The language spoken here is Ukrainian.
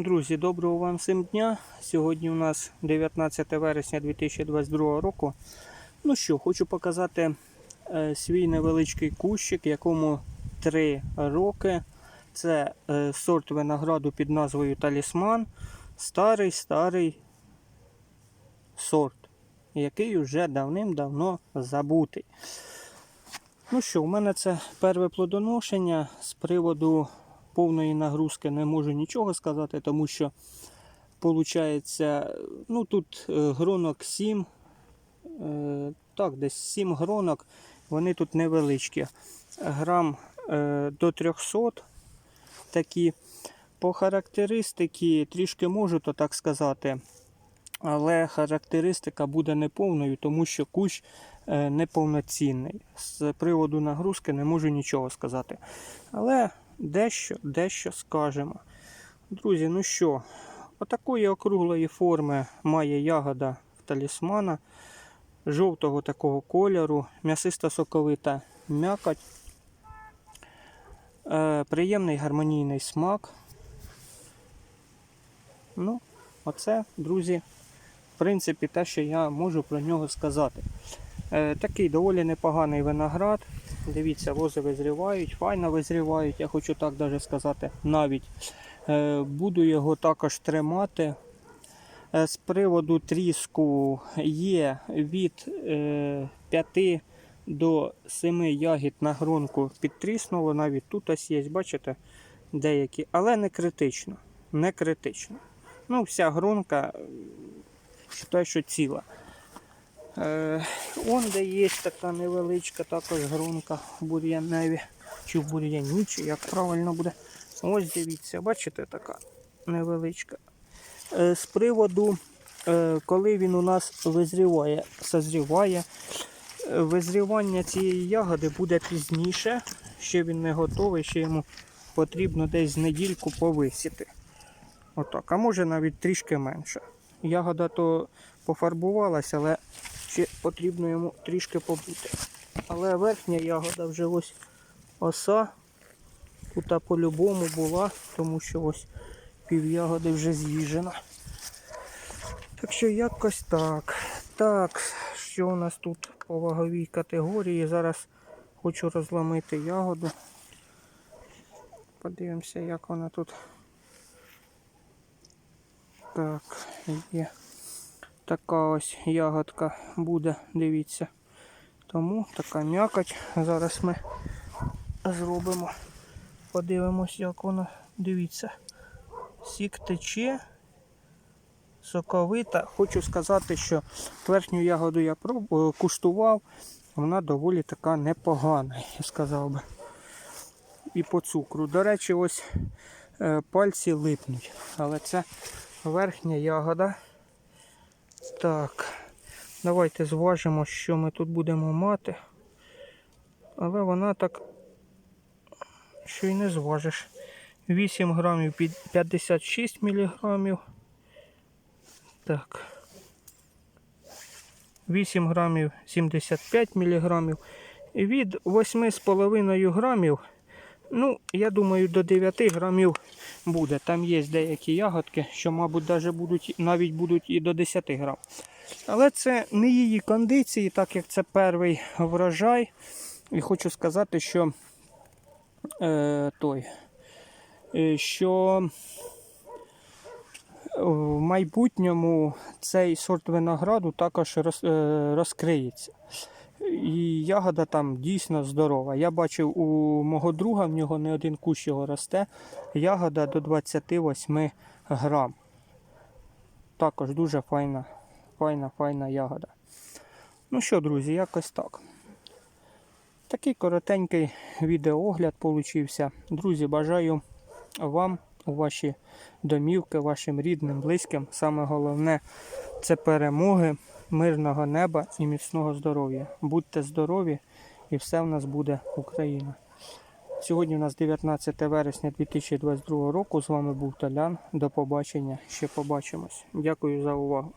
Друзі, доброго вам всім дня. Сьогодні у нас 19 вересня 2022 року. Ну що, хочу показати е, свій невеличкий кущик, якому 3 роки. Це е, сорт винограду під назвою Талісман. Старий старий сорт, який вже давним-давно забутий. Ну що, у мене це перше плодоношення з приводу повної нагрузки не можу нічого сказати, тому що виходить, ну тут е, гронок 7, е, так, десь 7 гронок, вони тут невеличкі. Грам е, до 300 такі. По характеристики трішки можу то так сказати, але характеристика буде неповною, тому що кущ неповноцінний. З приводу нагрузки не можу нічого сказати. Але дещо, дещо скажемо. Друзі, ну що, отакої округлої форми має ягода в талісмана, жовтого такого кольору, м'ясиста соковита м'якоть, е, приємний гармонійний смак. Ну, оце, друзі, в принципі, те, що я можу про нього сказати. Е, такий доволі непоганий виноград. Дивіться, вози визрівають, файно визрівають, я хочу так даже сказати, навіть. Е, буду його також тримати. Е, з приводу тріску є від е, 5 до 7 ягід на гронку підтріснуло, навіть тут ось є, бачите, деякі, але не критично. Не критично. Ну, вся гронка, вважаю, що ціла. Е, он де є така невеличка також грунка в бур'яневі чи в бур'яні, чи як правильно буде. Ось дивіться, бачите, така невеличка. Е, з приводу, е, коли він у нас визріває, созріває, визрівання цієї ягоди буде пізніше, ще він не готовий, ще йому потрібно десь недільку повисіти. Отак, а може навіть трішки менше. Ягода то пофарбувалася, але ще потрібно йому трішки побути. Але верхня ягода вже ось оса. Тут по-любому була, тому що ось пів ягоди вже з'їжджена. Так що якось так. Так, що у нас тут по ваговій категорії? Зараз хочу розламити ягоду. Подивимося, як вона тут. Так, є така ось ягодка буде, дивіться. Тому така м'якоть. Зараз ми зробимо. Подивимось, як вона, дивіться. Сік тече, соковита. Хочу сказати, що верхню ягоду я пробував, куштував, вона доволі така непогана, я сказав би. І по цукру. До речі, ось е, пальці липнуть. Але це верхня ягода. Так, давайте зважимо, що ми тут будемо мати. Але вона так, що й не зважиш. 8 грамів 56 міліграмів. Так. 8 грамів 75 міліграмів. Від 8,5 грамів, ну, я думаю, до 9 грамів буде. Там є деякі ягодки, що, мабуть, даже будуть, навіть будуть і до 10 грам. Але це не її кондиції, так як це перший врожай. І хочу сказати, що е, той, е, що в майбутньому цей сорт винограду також роз, е, розкриється. І ягода там дійсно здорова. Я бачив у мого друга, в нього не один кущ його росте. Ягода до 28 грам. Також дуже файна, файна, файна ягода. Ну що, друзі, якось так. Такий коротенький відеоогляд получився. Друзі, бажаю вам у ваші домівки, вашим рідним, близьким. Саме головне це перемоги, мирного неба і міцного здоров'я. Будьте здорові і все в нас буде Україна. Сьогодні у нас 19 вересня 2022 року. З вами був Толян. До побачення. Ще побачимось. Дякую за увагу.